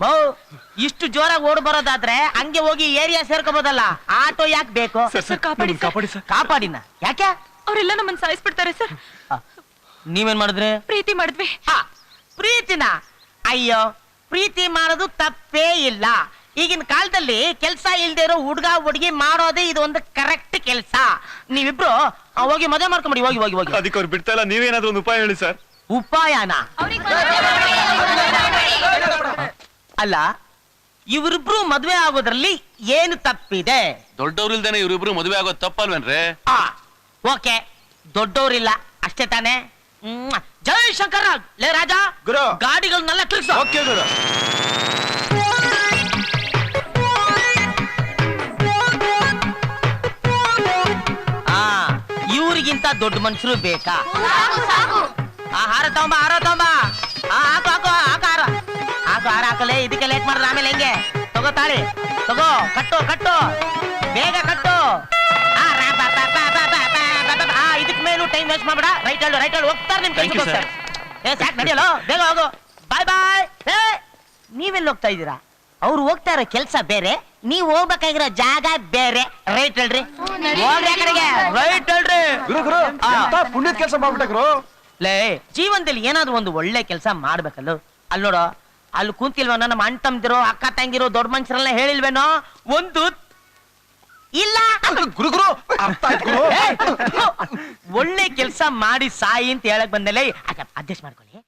ಬೌ. ಇಷ್ಟು ಜೋರಾಗಿ ಓಡ್ ಬರೋದಾದ್ರೆ ಹಂಗೆ ಹೋಗಿ ಏರಿಯಾ ಸೇರ್ಕೋಬೋದಲ್ಲ. ಆಟೋ ಯಾಕೆ ಬೇಕು? ಸರ್ ಸರ್ ಕಾಪಾಡಿ ನಮ್ಮನ್ನ ಕಾಪಾಡಿ ಸರ್. ಕಾಪಾಡಿನ. ಯಾಕೆ? ಅವರೆಲ್ಲ ನಮ್ಮನ್ನ ಸಾಯಿಸ್ಬಿಡ್ತಾರೆ ಸರ್. ಆ, ನೀವೇನ್ ಮಾಡಿದ್ರೆ? ಪ್ರೀತಿ ಮಾಡಿದ್ವಿ. ಆ, ಪ್ರೀತಿನ? ಅಯ್ಯೋ ಪ್ರೀತಿ ಮಾಡೋದು ತಪ್ಪೇ ಇಲ್ಲ. ಈಗಿನ ಕಾಲದಲ್ಲಿ ಕೆಲಸ ಇಲ್ದೇ ಇರೋ ಹುಡ್ಗ ಹುಡುಗಿ ಮಾಡೋದೇ ಇದು ಒಂದು ಕರೆಕ್ಟ್ ಕೆಲಸ. ನೀವಿಬ್ರು ಆ, ಹೋಗಿ ಮದುವೆ ಮಾಡ್ಕೊಂಬಿಡಿ. ಹೋಗಿ ಹೋಗಿ ಹೋಗಿ. ಅದಕ್ಕೆ ಅವ್ರು ಬಿಡ್ತಾ ಇಲ್ಲ. ನೀವೇನಾದ್ರೂ ಒಂದು ಉಪಾಯ ಹೇಳಿ ಸರ್. ಉಪಾಯನ? ಅಲ್ಲ ಇವರಿಬ್ರು ಮದುವೆ ಆಗೋದ್ರಲ್ಲಿ ಏನು ತಪ್ಪಿದೆ? ದೊಡ್ಡವ್ರಿಲ್ದೇನೆ ಇವ್ರಿಬ್ರು ಮದುವೆ ಆಗೋದು ತಪ್ಪಲ್ವೇನ್ರಿ? ಆ ಓಕೆ. ದೊಡ್ಡವರಿಲ್ಲ ಅಷ್ಟೇ ತಾನೇ. ಮ್ಮ್. ಜೈ ಶಂಕರ ಲೇ ರಾಜ. ಗುರು. ಗಾಡಿಗಳನ್ನೆಲ್ಲ ತಿರ್ಗ್ಸು. ಓಕೆ ಗುರು. ಆ ಇವ್ರಿಗಿಂತ ದೊಡ್ಡ ಮನುಷ್ಯರು ಬೇಕಾ? ಆ ಹಾರ ತಗೊಂಬ ಆಹಾರ ತಗೊಂಬ. ಕಲೆ ಇದಕ್ಕೆ ಲೇಟ್ ಮಾಡಿದ್ರೆ ಆಮೇಲೆ ಹೆಂಗೆ? ತಗೋ ತಾಳಿ ತಗೋ ಕಟ್ಟು ಕಟ್ಟು ಬೇಗ ಕಟ್ಟು. ಇದಕ್ಕೆ ಮೇಲೂ ಟೈಮ್ ವೇಸ್ಟ್ ಮಾಡ್ಬೇಡ. ರೈಟ್ ಹೇಳು ರೈಟ್ ಹೇಳು ಹೋಗ್ತಾರೆ ನಿಮ್ ಕೆಲಸ ಹೋಗ್ತಾರೆ. ಏ ಸಾಕು ನಡೆಯಲ್ಲೋ? ಬೇಗ ಹೋಗು. ಬಾಯ್ ಬಾಯ್ ಏ ನೀವೆಲ್ಲಿ ಹೋಗ್ತಾ ಇದ್ದೀರಾ? ಅವ್ರು ಹೋಗ್ತಾ ಇರೋ ಕೆಲಸ ಬೇರೆ ನೀವು ಹೋಗ್ಬೇಕಾಗಿರೋ ಜಾಗ ಬೇರೆ. ರೈಟ್ ಹೇಳ್ರಿ ಹೋಗ್ರಿ ಆ ಕಡೆಗೆ. ರೈಟ್ ಹೇಳ್ರಿ ಗುರು ಗುರು ಎಂತ ಪುಣ್ಯದ ಕೆಲಸ ಮಾಡ್ಬಿಟ್ಟ ಗುರು? ಲೇ ಜೀವನದಲ್ಲಿ ಏನಾದ್ರೂ ಒಂದು ಒಳ್ಳೆ ಕೆಲಸ ಮಾಡ್ಬೇಕಲ್ಲ? ಅಲ್ಲಿ ನೋಡೋ ಅಲ್ಲಿ ಕುಂತಿಲ್ವೇನೋ ನನ್ನ ಅಣ್ಣ ತಮ್ದಿರೋ ಅಕ್ಕ ತಂಗಿರೋ ದೊಡ್ಡ ಮನುಷ್ಯರೆಲ್ಲ ಹೇಳಿಲ್ವೇನೋ? ಒಂದು ಇಲ್ಲ. ಗುರು ಗುರು ಅರ್ಥ ಆಯ್ತು ಗುರು. ಏ, ಒಳ್ಳೆ ಕೆಲಸ ಮಾಡಿ ಸಾಯಿ ಅಂತ ಹೇಳಕ್ ಬಂದಲೇ ಅಡ್ಜಸ್ಟ್ ಮಾಡ್ಕೊಳ್ಳಿ.